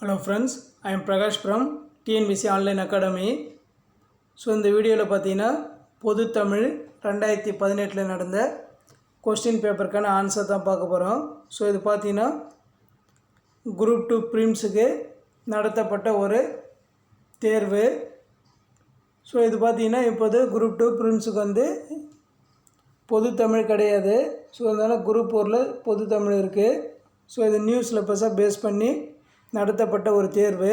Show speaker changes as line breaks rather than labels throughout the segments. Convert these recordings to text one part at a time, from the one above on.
Hello friends I am Prakash from TNPSC online academy so இந்த வீடியோவில் பார்த்தீங்கன்னா பொது தமிழ் ரெண்டாயிரத்தி பதினெட்டில் நடந்த கொஸ்டின் பேப்பருக்கான ஆன்சர் தான் பார்க்க போகிறோம் ஸோ இது பார்த்தீங்கன்னா குரூப் டூ ப்ரிம்ஸுக்கு நடத்தப்பட்ட ஒரு தேர்வு. ஸோ இது பார்த்தீங்கன்னா இப்போது குரூப் டூ ப்ரிம்ஸுக்கு வந்து பொது தமிழ் கிடையாது. ஸோ அதனால் குரூப் ஃபோரில் பொது தமிழ் இருக்குது ஸோ இது நியூ சிலபஸாக பேஸ் பண்ணி நடத்தப்பட்ட ஒரு தேர்வு.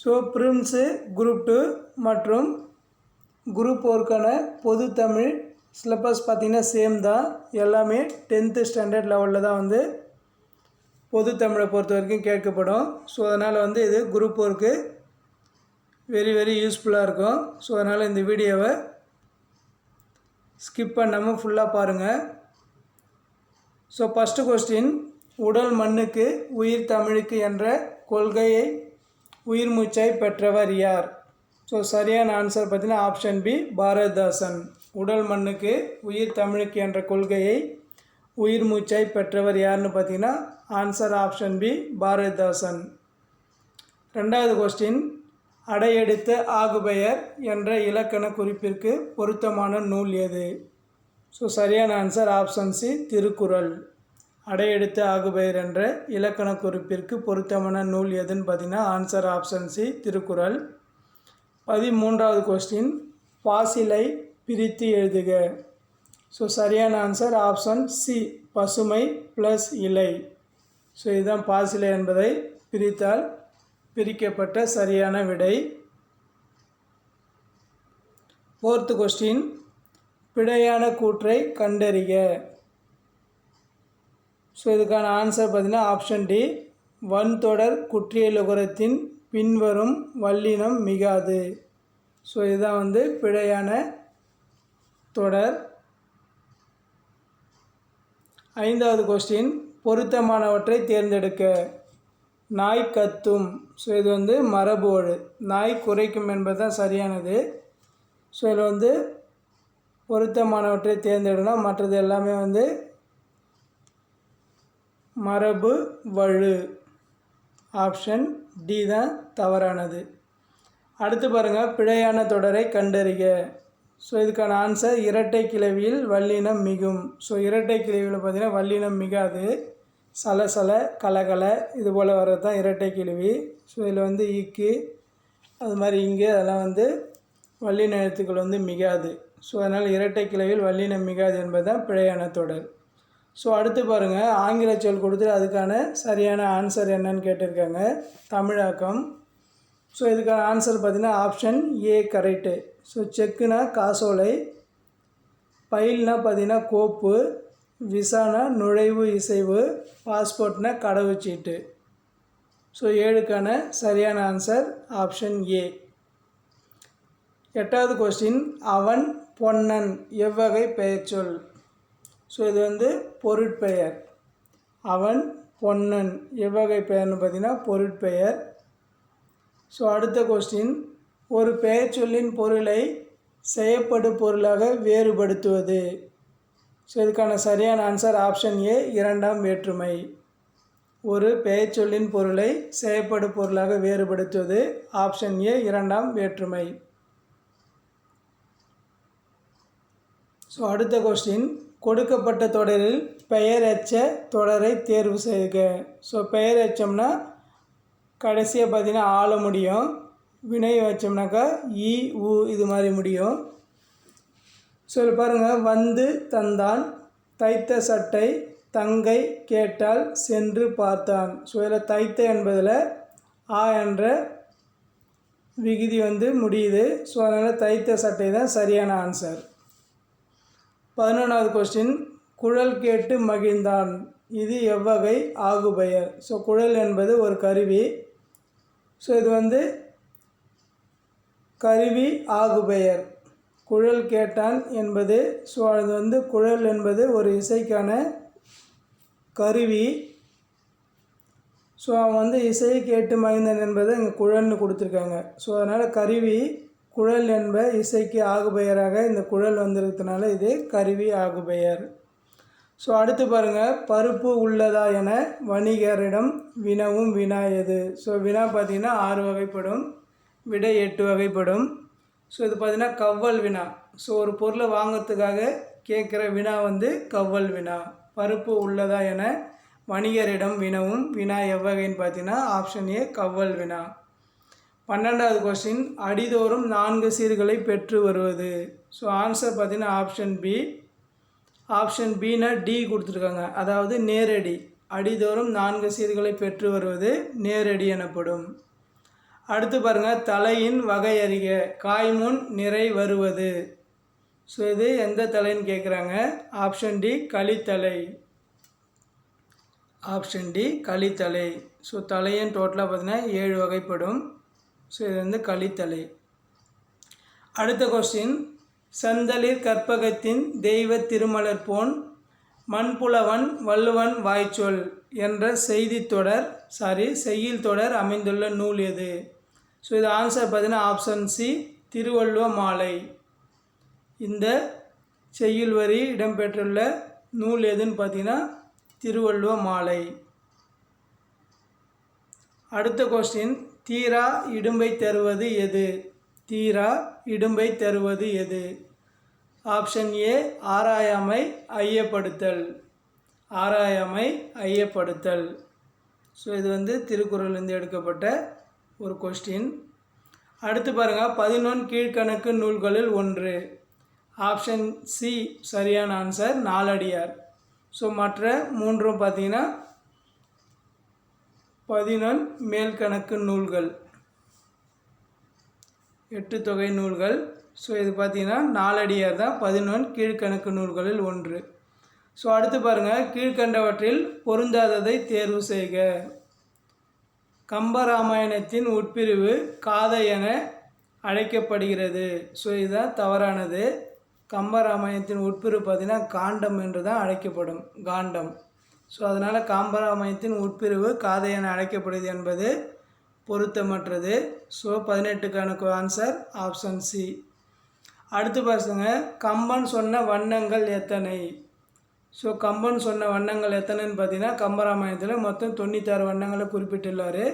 ஸோ பிரிம்ஸு குரூப் டூ மற்றும் குரூப் ஒர்க்கான பொது தமிழ் சிலபஸ் பார்த்திங்கன்னா சேம் தான். எல்லாமே டென்த்து ஸ்டாண்டர்ட் லெவலில் தான் வந்து பொது தமிழை பொறுத்த வரைக்கும் கேட்கப்படும். ஸோ அதனால் வந்து இது குரூப் ஒர்க்கு வெரி வெரி யூஸ்ஃபுல்லாக இருக்கும். ஸோ அதனால் இந்த வீடியோவை ஸ்கிப் பண்ணாமல் ஃபுல்லாக பாருங்கள் ஸோ ஃபஸ்ட்டு கொஸ்டின் உடல் மண்ணுக்கு உயிர் தமிழுக்கு என்ற கொள்கையை உயிர் மூச்சாய் பெற்றவர் யார்? ஸோ சரியான ஆன்சர் பார்த்தீங்கன்னா ஆப்ஷன் பி பாரதிதாசன். உடல் மண்ணுக்கு உயிர் தமிழுக்கு என்ற கொள்கையை உயிர் மூச்சாய் பெற்றவர் யாருன்னு பார்த்தீங்கன்னா ஆன்சர் ஆப்ஷன் பி பாரதிதாசன். ரெண்டாவது கொஸ்டின் அடையெடுத்த ஆகுபெயர் என்ற இலக்கண குறிப்பிற்கு பொருத்தமான நூல் எது? ஸோ சரியான ஆன்சர் ஆப்ஷன் சி திருக்குறள். அடையெடுத்து ஆகுபெயர் என்ற இலக்கண குறிப்பிற்கு பொருத்தமான நூல் எதுன்னு பார்த்தீங்கன்னா ஆன்சர் ஆப்ஷன் சி திருக்குறள். பதிமூன்றாவது கொஸ்டின் பாசிலை பிரித்து எழுதுக. ஸோ சரியான ஆன்சர் ஆப்ஷன் சி பசுமை ப்ளஸ் இலை. ஸோ இதுதான் பாசிலை என்பதை பிரித்தால் பிரிக்கப்பட்ட சரியான விடை. ஃபோர்த்து கொஸ்டின் பிழையான கூற்றை கண்டறிக. ஸோ இதுக்கான ஆன்சர் பார்த்திங்கன்னா ஆப்ஷன் டி வன்தொடர் குற்றியலுகரத்தின் பின்வரும் வல்லினம் மிகாது. ஸோ இதுதான் வந்து பிழையான தொடர். ஐந்தாவது கொஸ்டின் பொருத்தமானவற்றை தேர்ந்தெடுக்க. நாய் கத்தும். ஸோ இது வந்து மரபோடு நாய் குறைக்கும் என்பது தான் சரியானது. ஸோ இதில் வந்து பொருத்தமானவற்றை தேர்ந்தெடுக்கணும் மற்றது எல்லாமே வந்து மரபு வழு. ஆப்ஷன் டி தான் தவறானது. அடுத்து பாருங்கள் பிழையான தொடரை கண்டறிக. ஸோ இதுக்கான ஆன்சர் இரட்டை கிளவியில் வல்லினம் மிகும். ஸோ இரட்டை கிளவியில் பார்த்தீங்கன்னா வல்லினம் மிகாது. சலசல கலகல இது போல் வர்றது தான் இரட்டை கிளவி. ஸோ இதில் வந்து ஈக்கு அது மாதிரி இங்கே அதெல்லாம் வந்து வல்லின எழுத்துக்கள் வந்து மிகாது. ஸோ அதனால் இரட்டை கிளவியில் வல்லினம் மிகாது என்பது தான் பிழையான தொடர். ஸோ அடுத்து பாருங்கள் ஆங்கில சொல் கொடுத்து அதுக்கான சரியான ஆன்சர் என்னன்னு கேட்டிருக்காங்க. தமிழாக்கம். ஸோ இதுக்கான ஆன்சர் பார்த்திங்கன்னா ஆப்ஷன் ஏ கரெக்டு ஸோ செக்குனா காசோலை பயில்னா பார்த்தீங்கன்னா கோப்பு விசானா நுழைவு இசைவு பாஸ்போர்ட்னா கடவுச்சீட்டு. ஸோ ஏழுக்கான சரியான ஆன்சர் ஆப்ஷன் ஏ எட்டாவது கொஸ்டின் அவன் பொன்னன் எவ்வகை பெயர்ச்சொல். ஸோ இது வந்து பொருட்பெயர். அவன் பொன்னன். எவ்வகை பெயர்னு பார்த்தீங்கன்னா பொருட்பெயர். ஸோ அடுத்த கொஸ்டின் ஒரு பெயர்ச்சொல்லின் பொருளை செய்யப்படு பொருளாக வேறுபடுத்துவது. ஸோ இதுக்கான சரியான ஆன்சர் ஆப்ஷன் ஏ இரண்டாம் வேற்றுமை. ஒரு பெயர்ச்சொல்லின் பொருளை செய்யப்படு பொருளாக வேறுபடுத்துவது ஆப்ஷன் ஏ இரண்டாம் வேற்றுமை. ஸோ அடுத்த கொஸ்டின் கொடுக்கப்பட்ட தொடரில் பெயரச்ச தொடரை தேர்வு செய்க. ஸோ பெயர் வச்சோம்னா கடைசியாக பார்த்தீங்கன்னா ஆள முடியும். வினை வச்சோம்னாக்கா இ உ இது மாதிரி முடியும். ஸோ இதில் பாருங்கள் வந்து தந்தான் தைத்த சட்டை தங்கை கேட்டால் சென்று பார்த்தான். ஸோ இதில் தைத்த என்பதில் ஆ என்ற விகுதி வந்து முடியுது. ஸோ அதனால் தைத்த சட்டை தான் சரியான ஆன்சர் பதினொன்றாவது கொஸ்டின் குழல் கேட்டு மகிழ்ந்தான். இது எவ்வகை ஆகுபெயர். ஸோ குழல் என்பது ஒரு கருவி. ஸோ இது வந்து கருவி ஆகுபெயர். குழல் கேட்டான் என்பது ஸோ அது வந்து குழல் என்பது ஒரு இசைக்கான கருவி. ஸோ அவன் வந்து இசையை கேட்டு மகிழ்ந்தன் என்பது இங்கே குழல்னு கொடுத்துருக்காங்க. ஸோ அதனால் கருவி குழல் என்ப இசைக்கு ஆகுபெயராக இந்த குழல் வந்திருக்கிறதுனால இது கருவி ஆகுபெயர். ஸோ அடுத்து பாருங்கள் பருப்பு உள்ளதா என வணிகரிடம் வினவும் வினா எது? ஸோ வினா பார்த்திங்கன்னா ஆறு வகைப்படும் விடை எட்டு வகைப்படும். ஸோ இது பார்த்திங்கன்னா கவ்வல் வினா. ஸோ ஒரு பொருளை வாங்கிறதுக்காக கேட்குற வினா வந்து கவ்வல் வினா. பருப்பு உள்ளதா என வணிகரிடம் வினவும் வினா எவ்வகைன்னு பார்த்தீங்கன்னா ஆப்ஷன் ஏ கவ்வல் வினா. பன்னெண்டாவது கொஸ்டின் அடிதோறும் நான்கு சீர்களை பெற்று வருவது. ஸோ ஆன்சர் பார்த்தீங்கன்னா ஆப்ஷன் பி ஆப்ஷன் பினா டி கொடுத்துருக்காங்க. அதாவது நேரடி. அடிதோறும் நான்கு சீர்களை பெற்று வருவது நேரடி எனப்படும். அடுத்து பாருங்கள் தலையின் வகை அறிக. காய்முன் நிறை வருவது. ஸோ இது எந்த தலைன்னு கேட்குறாங்க ஆப்ஷன் டி களித்தலை ஆப்ஷன் டி களித்தலை ஸோ தலையின் டோட்டலாக பார்த்தீங்கன்னா ஏழு வகைப்படும். ஸோ இது வந்து களித்தலை அடுத்த கொஸ்டின் செந்தளிர் கற்பகத்தின் தெய்வ திருமலர் போன் மண்புலவன் வள்ளுவன் வாய்ச்சொல் என்ற செய்தி தொடர் சாரி செய்யில் தொடர் அமைந்துள்ள நூல் எது? ஸோ இது ஆன்சர் பார்த்தீங்கன்னா ஆப்ஷன் சி திருவள்ளுவ மாலை. இந்த செய்யுள் வரி இடம்பெற்றுள்ள நூல் எதுன்னு பார்த்தீங்கன்னா திருவள்ளுவ மாலை. அடுத்த கொஸ்டின் தீரா இடும்பை தருவது எது? தீரா இடும்பை தருவது எது? Option A ஆராயாமை ஐயப்படுத்தல். ஆராயாமை ஐயப்படுத்தல். ஸோ இது வந்து திருக்குறள்லேருந்து எடுக்கப்பட்ட ஒரு கொஸ்டின் அடுத்து பாருங்கள் பதினொன்று கீழ்கணக்கு நூல்களில் ஒன்று. ஆப்ஷன் சி சரியான ஆன்சர் நாலடியார். ஸோ மற்ற மூன்றும் பார்த்தீங்கன்னா பதினொன் மேல்கணக்கு நூல்கள். எட்டு தொகை நூல்கள். ஸோ இது பார்த்தீங்கன்னா நாலடியார் தான் பதினொன் கீழ்கணக்கு நூல்களில் ஒன்று. ஸோ அடுத்து பாருங்கள் கீழ்கண்டவற்றில் பொருந்தாததை தேர்வு செய்க. கம்பராமாயணத்தின் உட்பிரிவு காதை என அழைக்கப்படுகிறது. ஸோ இதுதான் தவறானது. கம்பராமாயணத்தின் உட்பிரிவு பார்த்தீங்கன்னா காண்டம் என்று தான் அழைக்கப்படும். காண்டம். ஸோ அதனால் காம்பராமயத்தின் உட்பிரிவு காதை என அழைக்கப்படுது என்பது பொருத்தமற்றது. ஸோ பதினெட்டுக்கான ஆன்சர் ஆப்ஷன் சி அடுத்து பாருங்க கம்பன் சொன்ன வண்ணங்கள் எத்தனை? ஸோ கம்பன் சொன்ன வண்ணங்கள் எத்தனைன்னு பார்த்தீங்கன்னா கம்பராமாயணத்தில் மொத்தம் தொண்ணூத்தாறு வண்ணங்களை குறிப்பிட்டுள்ளார்.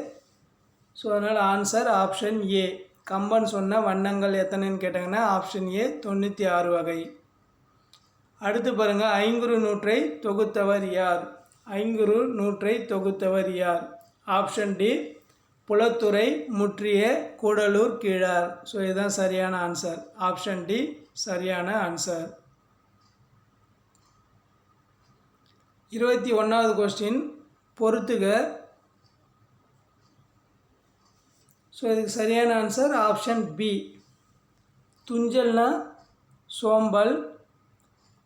ஸோ அதனால் ஆன்சர் ஆப்ஷன் ஏ கம்பன் சொன்ன வண்ணங்கள் எத்தனைன்னு கேட்டாங்கன்னா ஆப்ஷன் ஏ தொண்ணூற்றி ஆறு வகை. அடுத்து பாருங்கள் ஐங்குறு நூற்றை தொகுத்தவர் யார்? ஐங்குறு நூற்றை தொகுத்தவர் யார்? ஆப்ஷன் டி புலத்துறை முற்றிய கூடலூர் கீழார். ஸோ இதுதான் சரியான ஆன்சர் ஆப்ஷன் டி சரியான ஆன்சர் இருபத்தி ஒன்றாவது கொஸ்டின் பொறுத்துக. ஸோ இதுக்கு சரியான ஆன்சர் ஆப்ஷன் பி துஞ்சல்னா சோம்பல்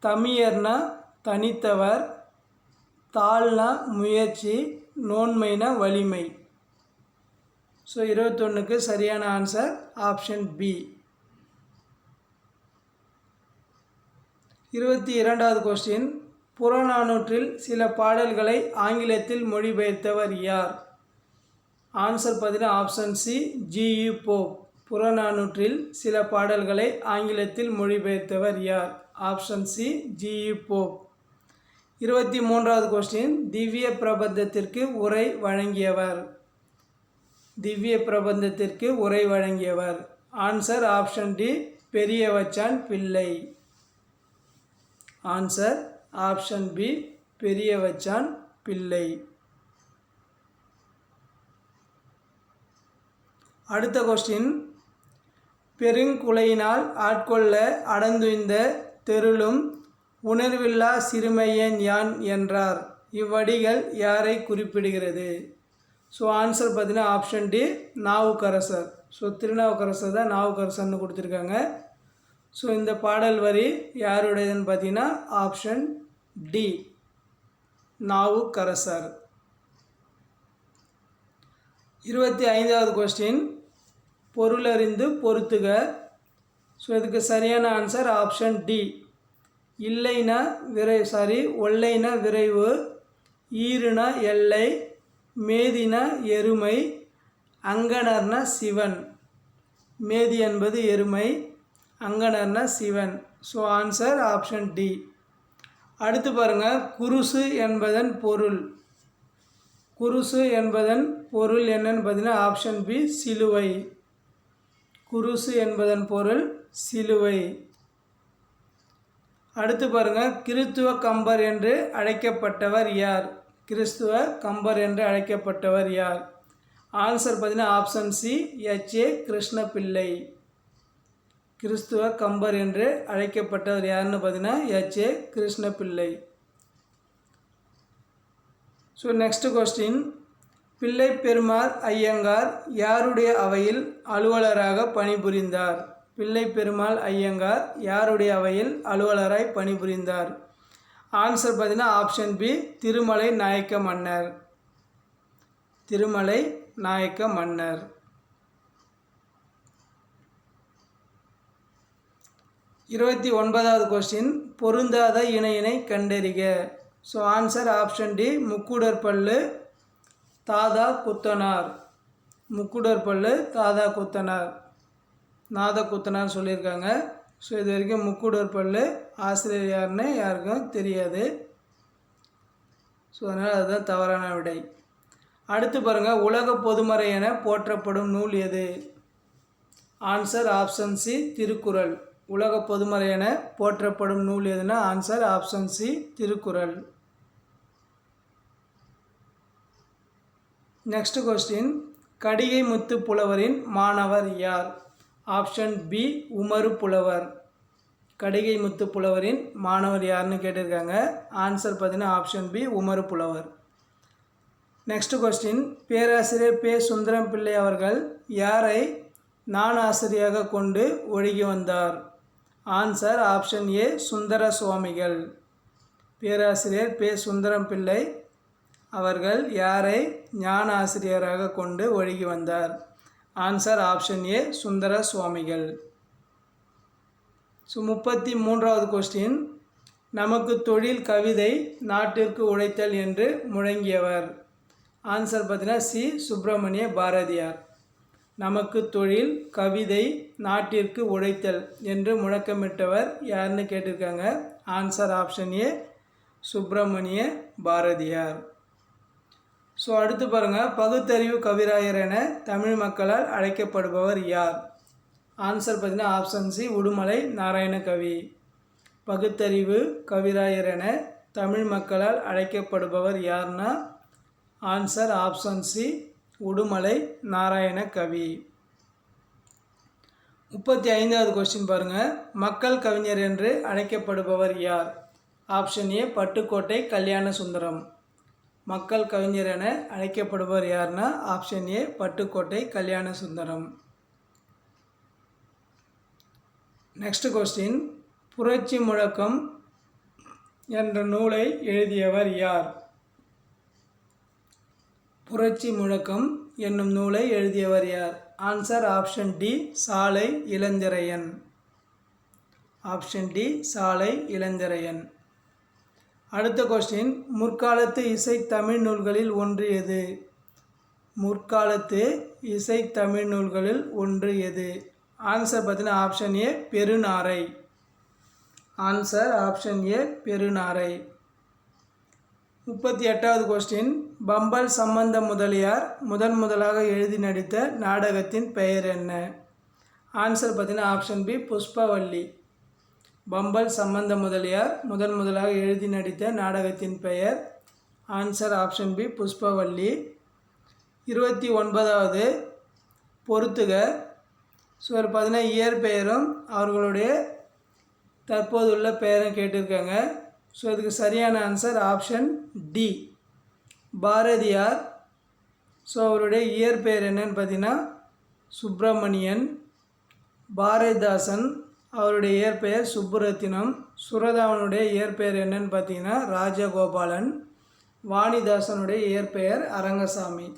தமியர்னா தனித்தவர் தாள்னா முயற்சி நோன்மைனா வலிமை. ஸோ இருபத்தொன்றுக்கு சரியான ஆன்சர் ஆப்ஷன் பி இருபத்தி இரண்டாவது கொஸ்டின் புறநானூற்றில் சில பாடல்களை ஆங்கிலத்தில் மொழிபெயர்த்தவர் யார்? ஆன்சர் பார்த்தீங்கன்னா ஆப்ஷன் சி ஜியு போப் புறநானூற்றில் சில பாடல்களை ஆங்கிலத்தில் மொழிபெயர்த்தவர் யார்? ஆப்ஷன் சி ஜியு போப் இருபத்தி மூன்றாவது கொஸ்டின் திவ்ய பிரபந்தத்திற்கு உரை வழங்கியவர். திவ்ய பிரபந்தத்திற்கு உரை வழங்கியவர். ஆன்சர் ஆப்ஷன் டி பெரியவச்சான் பிள்ளை. ஆன்சர் ஆப்ஷன் பி பெரியவச்சான் பிள்ளை. அடுத்த கொஸ்டின் பெருங்குலையினால் ஆட்கொள்ள அடந்துய்ந்த தெருளும் உணர்வில்லா சிறுமையன் யான் என்றார். இவ்வடிகள் யாரை குறிப்பிடுகிறது? ஸோ ஆன்சர் பார்த்தீங்கன்னா option D Navukkarasar. So Thirunavukkarasar தான் நாவுக்கரசர்னு கொடுத்துருக்காங்க. ஸோ இந்த பாடல் வரி யாருடையதுன்னு பார்த்தீங்கன்னா ஆப்ஷன் டி நாவுக்கரசர். இருபத்தி ஐந்தாவது கொஸ்டின் பொருளறிந்து பொறுத்துக. ஸோ இதுக்கு சரியான ஆன்சர் ஆப்ஷன் டி இல்லைனா விரை சாரி ஒல்லைனா விரைவு ஈருனா எல்லை மேதினா எருமை அங்கனர்னா சிவன். மேதி என்பது எருமை அங்கனர்னா Sivan. So answer option D அடுத்து பாருங்கள் குருசு என்பதன் பொருள். குருசு என்பதன் பொருள் என்னன்னு பார்த்தீங்கன்னா ஆப்ஷன் பி சிலுவை. குருசு என்பதன் பொருள் சிலுவை. அடுத்து பாருங்க கிறிஸ்துவ கம்பர் என்று அழைக்கப்பட்டவர் யார்? கிறிஸ்துவ கம்பர் என்று அழைக்கப்பட்டவர் யார்? ஆன்சர் பார்த்தீங்கன்னா ஆப்ஷன் சி எச்ஏ கிருஷ்ணபிள்ளை கிறிஸ்துவ கம்பர் என்று அழைக்கப்பட்டவர் யாருன்னு பார்த்தீங்கன்னா HA Krishnapillai so next question பிள்ளை பெருமாள் ஐயங்கார் யாருடைய அவையில் அலுவலராக பணிபுரிந்தார்? பிள்ளை பெருமாள் ஐயங்கார் யாருடைய அவையில் அலுவலராய் பணிபுரிந்தார்? ஆன்சர் பார்த்தீங்கன்னா ஆப்ஷன் பி திருமலை நாயக்க மன்னர். திருமலை நாயக்க மன்னர். இருபத்தி ஒன்பதாவது கொஸ்டின் பொருந்தாத இணையினை கண்டறிக. ஸோ ஆன்சர் ஆப்ஷன் டி முக்குடர் பல்லு தாதா குத்தனார். முக்குடர் பல்லு தாதா குத்தனார். நாத சொல்லியிருக்காங்க. ஸோ இது வரைக்கும் முக்குடர் பல்லு ஆசிரியர் யாருன்னு யாருக்கும் தெரியாது. ஸோ அதனால் அதுதான் தவறான விடை. அடுத்து பாருங்கள் உலக பொதுமறை என போற்றப்படும் நூல் எது? Answer option C Thirukkural. உலக பொதுமறை என போற்றப்படும் நூல் எதுனா answer option C Thirukkural. Next question Kadigai Muthu புலவரின் மாணவர் யார்? ஆப்ஷன் பி உமரு புலவர். கடிகை முத்து புலவரின் மாணவர் யாருன்னு கேட்டிருக்காங்க. ஆன்சர் பார்த்தீங்கன்னா ஆப்ஷன் பி உமரு புலவர். நெக்ஸ்ட் கொஸ்டின் பேராசிரியர் பே சுந்தரம் பிள்ளை அவர்கள் யாரை நான் ஆசிரியராக கொண்டு ஒழுகி வந்தார்? ஆன்சர் ஆப்ஷன் ஏ சுந்தர சுவாமிகள் பேராசிரியர் பே சுந்தரம் பிள்ளை அவர்கள் யாரை ஞான ஆசிரியராக கொண்டு ஒழுகி வந்தார்? ஆன்சர் ஆப்ஷன் ஏ சுந்தர சுவாமிகள் ஸோ முப்பத்தி மூன்றாவது கொஸ்டின் நமக்கு தொழில் கவிதை நாட்டிற்கு உழைத்தல் என்று முழங்கியவர். ஆன்சர் பார்த்தீங்கன்னா சி. சுப்பிரமணிய பாரதியார். நமக்கு தொழில் கவிதை நாட்டிற்கு உழைத்தல் என்று முழக்கமிட்டவர் யாருன்னு கேட்டிருக்காங்க? Answer option A Subramania Bharathiyar. So அடுத்து பாருங்கள் பகுத்தறிவு கவிராயர் என தமிழ் மக்களால் அழைக்கப்படுபவர் யார்? ஆன்சர் பார்த்தீங்கன்னா ஆப்ஷன் சி உடுமலை நாராயண கவி. பகுத்தறிவு கவிராயர் என தமிழ் மக்களால் அழைக்கப்படுபவர் யார்னா? Answer option C Udumalai Narayana Kavi. முப்பத்தி ஐந்தாவது கொஸ்டின் பாருங்கள் மக்கள் கவிஞர் என்று அழைக்கப்படுபவர் யார்? Option A Pattukkottai Kalyana Sundaram. மக்கள் கவிஞர் என அழைக்கப்படுபவர் யார்னா option A Pattukkottai Kalyana Sundaram next question புரட்சி முழக்கம் என்ற நூலை எழுதியவர் யார்? புரட்சி முழக்கம் என்னும் நூலை எழுதியவர் யார்? ஆன்சர் ஆப்ஷன் டி சாலை இளந்திரையன் ஆப்ஷன் டி சாலை இளந்திரையன் அடுத்த கொஸ்டின் முற்காலத்து இசை தமிழ் நூல்களில் ஒன்று எது? முற்காலத்து இசை தமிழ் நூல்களில் ஒன்று எது? ஆன்சர் பார்த்தீங்கன்னா option A பெருநாரை. Answer option A பெருநாரை. முப்பத்தி எட்டாவது கொஸ்டின் பம்பல் சம்பந்த முதலியார் முதன் முதலாக எழுதி நடித்த நாடகத்தின் பெயர் என்ன? ஆன்சர் பார்த்தீங்கன்னா ஆப்ஷன் பி புஷ்பவல்லி. பம்பல் சம்பந்த முதலியார் முதன் முதலாக எழுதி நடித்த நாடகத்தின் பெயர் ஆன்சர் ஆப்ஷன் பி புஷ்பவல்லி. இருபத்தி ஒன்பதாவது பொறுத்துக. ஸோ ஒரு பார்த்தீங்கன்னா இயற்பெயரும் அவர்களுடைய தற்போதுள்ள பெயரும் கேட்டிருக்காங்க. ஸோ இதுக்கு சரியான answer option D Bharathiyar. So அவருடைய இயற்பெயர் என்னன்னு பார்த்தீங்கன்னா சுப்பிரமணியன் பாரதிதாசன் அவருடைய இயற்பெயர் சுப்புரத்தினம். சுரதாவனுடைய இயற்பெயர் என்னன்னு பார்த்தீங்கன்னா ராஜகோபாலன். வாணிதாசனுடைய இயற்பெயர் அரங்கசாமி.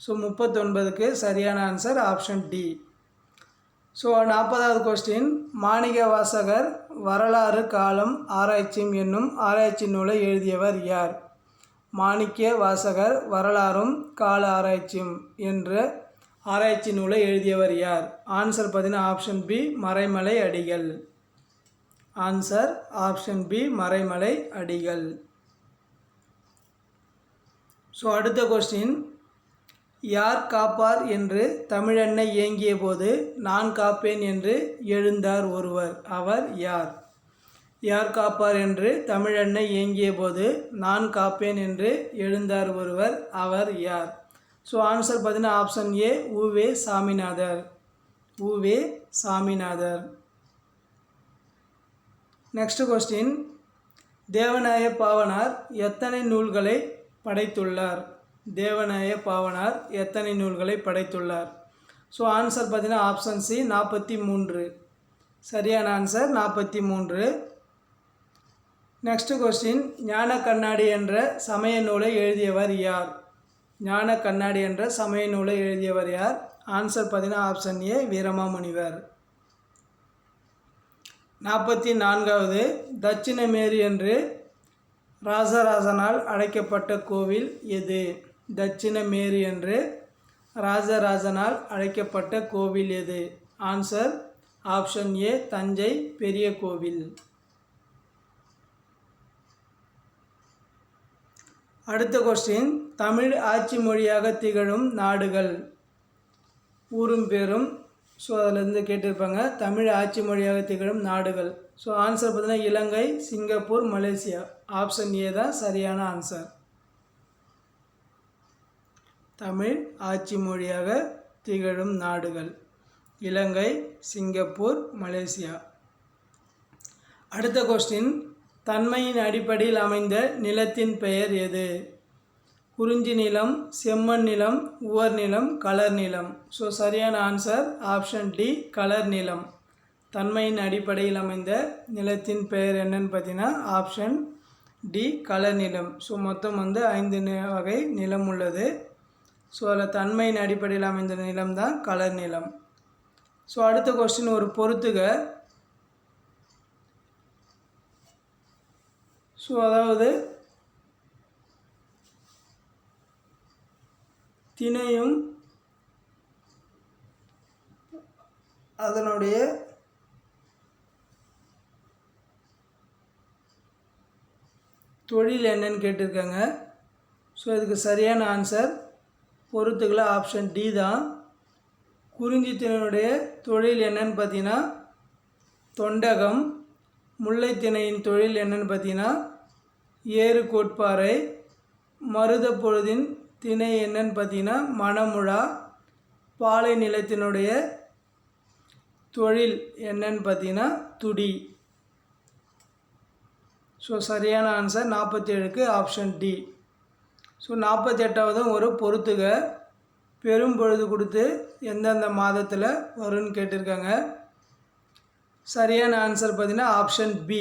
ஸோ முப்பத்தொன்பதுக்கு சரியான ஆன்சர் ஆப்ஷன் டி ஸோ நாற்பதாவது கொஸ்டின் மாணிக வாசகர் வரலாறு காலம் ஆராய்ச்சியும் என்னும் ஆராய்ச்சி நூலை எழுதியவர் யார்? மாணிக்க வாசகர் வரலாறும் கால ஆராய்ச்சியும் என்ற ஆராய்ச்சி நூலை எழுதியவர் யார்? ஆன்சர் பார்த்தீங்கன்னா option B Maraimalai Adigal. Answer option B Maraimalai Adigal. So அடுத்த கொஸ்டின் யார் காப்பார் என்று தமிழெண்ணை ஏங்கிய போது நான் காப்பேன் என்று எழுந்தார் ஒருவர். அவர் யார்? யார் காப்பார் என்று தமிழெண்ணை ஏங்கிய போது நான் காப்பேன் என்று எழுந்தார் ஒருவர். அவர் யார்? ஸோ ஆன்சர் பார்த்தீங்கன்னா option A U Ve Saminathar. U Ve Saminathar. Next question Devaneya Pavanar எத்தனை நூல்களை படைத்துள்ளார்? தேவநாய பாவனார் எத்தனை நூல்களை படைத்துள்ளார்? ஸோ ஆன்சர் பார்த்தீங்கன்னா ஆப்ஷன் சி நாற்பத்தி மூன்று. சரியான ஆன்சர் நாற்பத்தி மூன்று. நெக்ஸ்ட் கொஸ்டின் ஞான கண்ணாடி என்ற சமய நூலை எழுதியவர் யார்? ஞான கண்ணாடி என்ற சமய நூலை எழுதியவர் யார்? ஆன்சர் பார்த்தீங்கன்னா ஆப்ஷன் ஏ வீரமாமுனிவர். நாற்பத்தி நான்காவது தட்சிணமேரி என்று ராசராசனால் அழைக்கப்பட்ட கோவில் எது? தட்சிணமேரி என்று ராஜராஜனால் அழைக்கப்பட்ட கோவில் எது? ஆன்சர் ஆப்ஷன் ஏ தஞ்சை பெரிய கோவில். அடுத்த கொஸ்டின் தமிழ் ஆட்சி மொழியாக திகழும் நாடுகள். ஊரும் பேரும். ஸோ அதிலேருந்து கேட்டிருப்பாங்க தமிழ் ஆட்சி மொழியாக திகழும் நாடுகள். ஸோ ஆன்சர் பார்த்தீங்கன்னா Ilangai Singapore Malaysia. Option A தான் சரியான ஆன்சர் தமிழ் ஆட்சி மொழியாக திகழும் நாடுகள். Ilangai Singapore Malaysia. அடுத்த கொஸ்டின் தன்மையின் அடிப்படையில் அமைந்த நிலத்தின் பெயர் எது? குறிஞ்சி நிலம் செம்மண் நிலம் உவர் நிலம் கலர் நிலம். ஸோ சரியான ஆன்சர் ஆப்ஷன் டி கலர் நிலம். தன்மையின் அடிப்படையில் அமைந்த நிலத்தின் பெயர் என்னன்னு பார்த்தீங்கன்னா ஆப்ஷன் டி கலர் நிலம். ஸோ மொத்தம் வந்து ஐந்து வகை நிலம் உள்ளது. ஸோ அதில் தன்மையின் அடிப்படையில் அமைந்த நிலம் தான் கலர் நிலம். ஸோ அடுத்த கொஸ்டின் ஒரு பொறுத்துக. ஸோ அதாவது திணையும் அதனுடைய தொழில் என்னன்னு கேட்டிருக்காங்க. ஸோ இதுக்கு சரியான ஆன்சர் பொறுத்துக்களை ஆப்ஷன் டி தான். குறிஞ்சி தொழில் என்னன்னு பார்த்தீங்கன்னா தொண்டகம். முல்லைத்திணையின் தொழில் என்னன்னு பார்த்தீங்கன்னா ஏறு கோட்பாறை மருத பொழுதின் திணை என்னன்னு பார்த்தீங்கன்னா மணமுழா. பாலை நிலத்தினுடைய தொழில் என்னன்னு பார்த்தீங்கன்னா துடி. ஸோ சரியான ஆன்சர் நாற்பத்தி ஏழுக்கு ஆப்ஷன் டி ஸோ நாற்பத்தி எட்டாவதும் ஒரு பொறுத்துக. பெரும் பொழுது கொடுத்து எந்தெந்த மாதத்தில் வரும்னு கேட்டிருக்காங்க. சரியான ஆன்சர் பார்த்தீங்கன்னா ஆப்ஷன் பி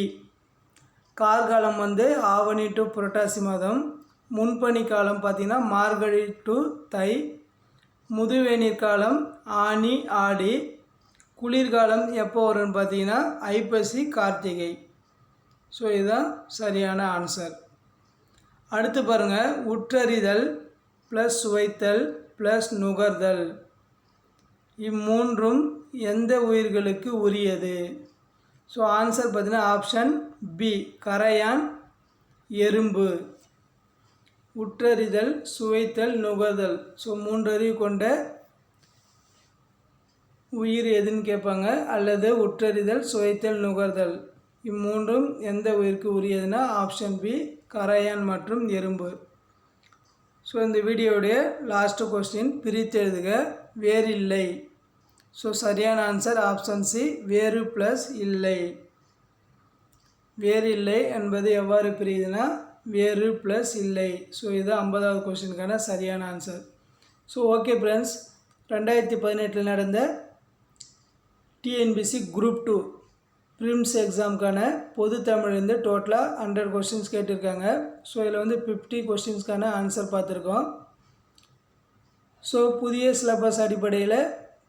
கார்காலம் வந்து ஆவணி டு புரட்டாசி மாதம். முன்பனி காலம் பார்த்திங்கன்னா மார்கழி டு தை. முதுவேநீர் காலம் ஆனி ஆடி. குளிர்காலம் எப்போ வரும்னு பார்த்தீங்கன்னா ஐப்பசி கார்த்திகை. ஸோ இதுதான் சரியான ஆன்சர் அடுத்து பாருங்கள் உற்றறிதல் ப்ளஸ் சுவைத்தல் ப்ளஸ் நுகர்தல். இம்மூன்றும் எந்த உயிர்களுக்கு உரியது? ஸோ ஆன்சர் பார்த்தீங்கன்னா ஆப்ஷன் பி. கரையான் எறும்பு. உற்றறிதல் சுவைத்தல் நுகர்தல். ஸோ மூன்றறிவு கொண்ட உயிர் எதுன்னு கேட்பாங்க. அல்லது உற்றறிதல் சுவைத்தல் நுகர்தல். இம்மூன்றும் எந்த உயிருக்கு உரியதுன்னா ஆப்ஷன் பி கரையான் மற்றும் எறும்பு. ஸோ இந்த வீடியோவுடைய லாஸ்ட்டு கொஸ்டின் பிரித்து எழுதுக. வேறில்லை. ஸோ சரியான ஆன்சர் ஆப்ஷன் சி வேறு ப்ளஸ் இல்லை. வேறு இல்லை என்பது எவ்வாறு பிரியுதுன்னா வேறு ப்ளஸ் இல்லை. ஸோ இது ஐம்பதாவது கொஸ்டினுக்கான சரியான ஆன்சர் ஸோ ஓகே ஃப்ரெண்ட்ஸ் ரெண்டாயிரத்தி பதினெட்டில் நடந்த டிஎன்பிசி குரூப் டூ ப்ரிம்ஸ் எக்ஸாமுக்கான பொது தமிழ்லேருந்து டோட்டலாக ஹண்ட்ரட் கொஸ்டின்ஸ் கேட்டிருக்காங்க. ஸோ இதில் வந்து ஃபிஃப்டி கொஸ்டின்ஸ்க்கான ஆன்சர் பார்த்துருக்கோம். ஸோ புதிய சிலபஸ் அடிப்படையில்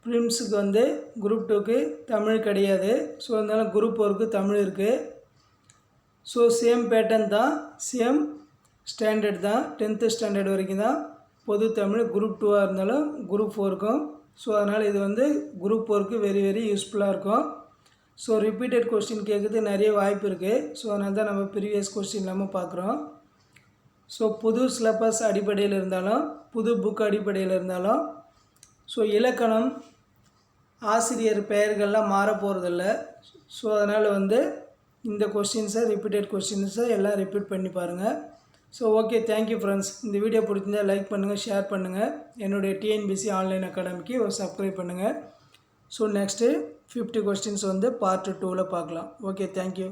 ப்ரிம்ஸுக்கு வந்து குரூப் டூக்கு தமிழ் கிடையாது. ஸோ இருந்தாலும் குரூப் ஒர்க்கு தமிழ் இருக்குது ஸோ சேம் பேட்டர்ன் தான் சேம் ஸ்டாண்டர்ட் தான் டென்த்து ஸ்டாண்டர்ட் வரைக்கும் தான் பொது தமிழ் குரூப் டூவாக இருந்தாலும் குரூப் ஃபோருக்கும் ஸோ அதனால் இது வந்து குரூப் ஃபோருக்கு வெரி வெரி யூஸ்ஃபுல்லாக இருக்கும். ஸோ ரிப்பீட்டட் கொஸ்டின் கேட்குறது நிறைய வாய்ப்பு இருக்குது ஸோ அதனால தான் நம்ம ப்ரீவியஸ் கொஸ்டின் இல்லாமல் பார்க்குறோம் ஸோ புது சிலபஸ் அடிப்படையில் இருந்தாலும் புது புக் அடிப்படையில் இருந்தாலும் ஸோ இலக்கணம் ஆசிரியர் பெயர்கள்லாம் மாற போகிறதில்ல ஸோ அதனால் வந்து இந்த கொஸ்டின்ஸை ரிப்பீட்டட் கொஸ்டின்ஸை எல்லாம் ரிப்பீட் பண்ணி பாருங்கள் so okay thank you friends இந்த வீடியோ பிடிச்சிருந்தா லைக் பண்ணுங்கள் ஷேர் பண்ணுங்கள் என்னுடைய டிஎன்பிசி ஆன்லைன் அகாடமிக்கு சப்ஸ்கிரைப் பண்ணுங்கள் ஸோ நெக்ஸ்ட்டு ஃபிஃப்டி கொஸ்டின்ஸ் வந்து பார்ட் டூவில் பார்க்கலாம். Okay thank you